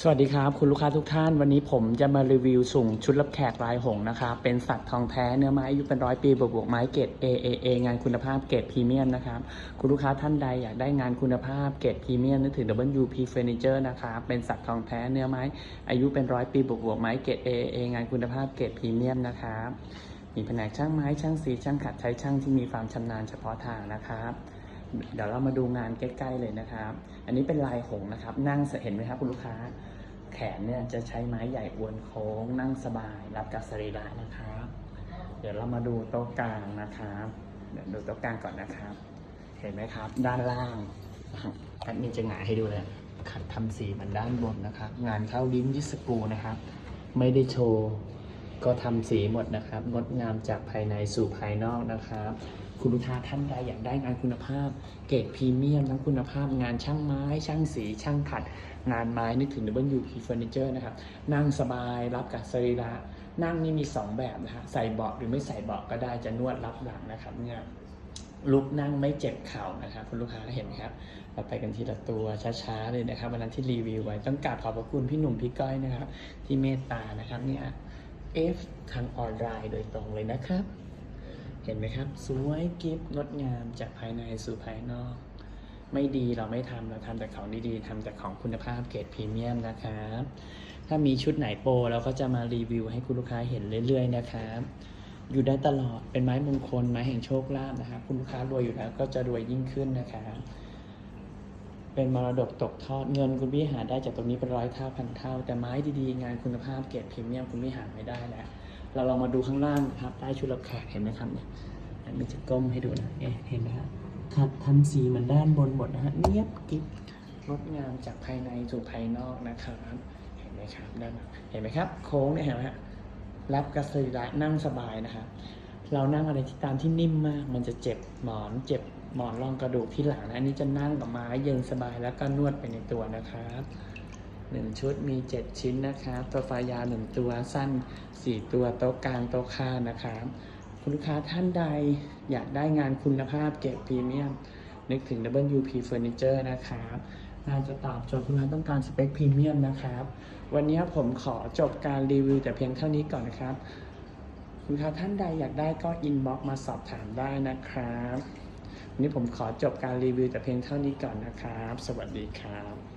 สวัสดีครับ คุณลูกค้าทุกท่านวันนี้ผมจะมารีวิวสุ่งชุดรับแขกลายหงส์นะครับเป็นสัตว์ทองแท้เนื้อไม้อายุเป็นร้อยปีบวกบวกไม้เกรด A A A งานคุณภาพเกรดพรีเมียมนะครับคุณลูกค้าท่านใดอยากได้งานคุณภาพเกรดพรีเมียมนึกถึง WP Furniture นะครับเป็นสัตว์ทองแท้เนื้อไม้อายุเป็นร้อยปีบวกบวกไม้เกรด A A A งานคุณภาพเกรดพรีเมียมนะครับมีแผนกช่างไม้ช่างสีช่างขัดใช้ช่างที่มีความชำนาญเฉพาะทางนะครับ เดี๋ยวเรามาดูงานใกล้ๆเลยนะครับ อันนี้เป็นลายหงนะครับ นั่งเห็นไหมครับคุณลูกค้า แขนเนี่ยจะใช้ไม้ใหญ่อวนโค้ง นั่งสบาย รับกับสรีระนะครับ เดี๋ยวเรามาดูโต๊ะกลางนะครับเดี๋ยวดูโต๊ะกลางก่อนนะครับ เห็นไหมครับ ด้านล่างแอดมินจะหงายให้ดูเลยขัดทำสีมันด้านบนนะครับ งานเข้าลิ้นยิสกูนะครับ ไม่ได้โชว์ ก็ทำสีหมดนะครับ งดงามจากภายในสู่ภายนอกนะครับ คุณลูกค้าท่านใดอยากได้งานคุณภาพ เกรดพรีเมียมทั้งคุณภาพงานช่างไม้ ช่างสีช่างขัด งานไม้นึกถึง WP Furniture นะครับ นั่งสบายรับกับสรีระนั่งนี่มี 2 แบบนะฮะใส่เบาะหรือไม่ใส่เบาะก็ได้จะนวดรับหลังนะครับเนี่ยลุกนั่งไม่เจ็บเข่านะครับ คุณลูกค้าเห็นครับ เราไปกันทีละตัวช้าๆเลยนะครับ วันนั้นที่รีวิวไว้ต้องกราบขอบพระคุณพี่หนุ่มพี่ก้อยนะครับ ที่เมตตานะครับเนี่ย F ทางออนไลน์โดยตรงเลยนะครับ เห็นไหมครับ สวยกิฟงดงามจากภายในสู่ภายนอก ไม่ดีเราไม่ทำเราทำแต่ของดีๆทำแต่ของคุณภาพเกรดพรีเมียมนะครับ ถ้ามีชุดไหนโปรเราก็จะมารีวิวให้คุณลูกค้าเห็นเรื่อย ๆ นะครับอยู่ได้ตลอดเป็นไม้มงคลไม้แห่งโชคลาภนะครับคุณลูกค้ารวยอยู่แล้วก็จะรวยยิ่งขึ้นนะครับ เป็นมรดกตกทอดเงินคุณพี่หาได้จากตรงนี้เป็นร้อยเท่าพันเท่า แต่ไม้ดีๆ งานคุณภาพเกรดพรีเมียมคุณพี่หาไม่ได้แล้ว เราลองมาดูข้างล่างนะครับใต้ชุดรับแขกเห็นไหมครับเนี่ยอันนี้จะก้มให้ดูนะเอ๊ะเห็นไหมครับขัดทำสีเหมือนด้านบนหมดนะฮะเนียบกิ๊บงดงามจากภายในสู่ภายนอกนะครับเห็นไหมครับด้านหลังเห็นไหมครับ โค้งเนี่ยเห็นไหมฮะรับกระสรีระนั่งสบายนะครับ เรานั่งอะไรที่ตามที่นิ่มมาก มันจะเจ็บหมอนเจ็บหมอนรองกระดูกที่หลังนะอันนี้จะนั่งกับไม้เย็นสบายแล้วก็นวดไปในตัวนะครับหนึ่งชุดมี 7 ชิ้นนะครับ ตัวไฟยาหนึ่งตัวสั้น 4 ตัวโต๊ะกลางโต๊ะข้างนะครับ คุณลูกค้าท่านใดอยากได้งานคุณภาพเกรดพรีเมียม นึกถึง WP Furniture นะครับน่าจะตอบโจทย์คุณลูกค้าต้องการสเปคพรีเมียมนะครับ วันนี้ผมขอจบการรีวิวแต่เพียงเท่านี้ก่อนนะครับ คุณค้าท่านใดอยากได้ก็อินบ็อกมาสอบถามได้นะครับวันนี้ผมขอจบการรีวิวแต่เพียงเท่านี้ก่อนนะครับ สวัสดีครับ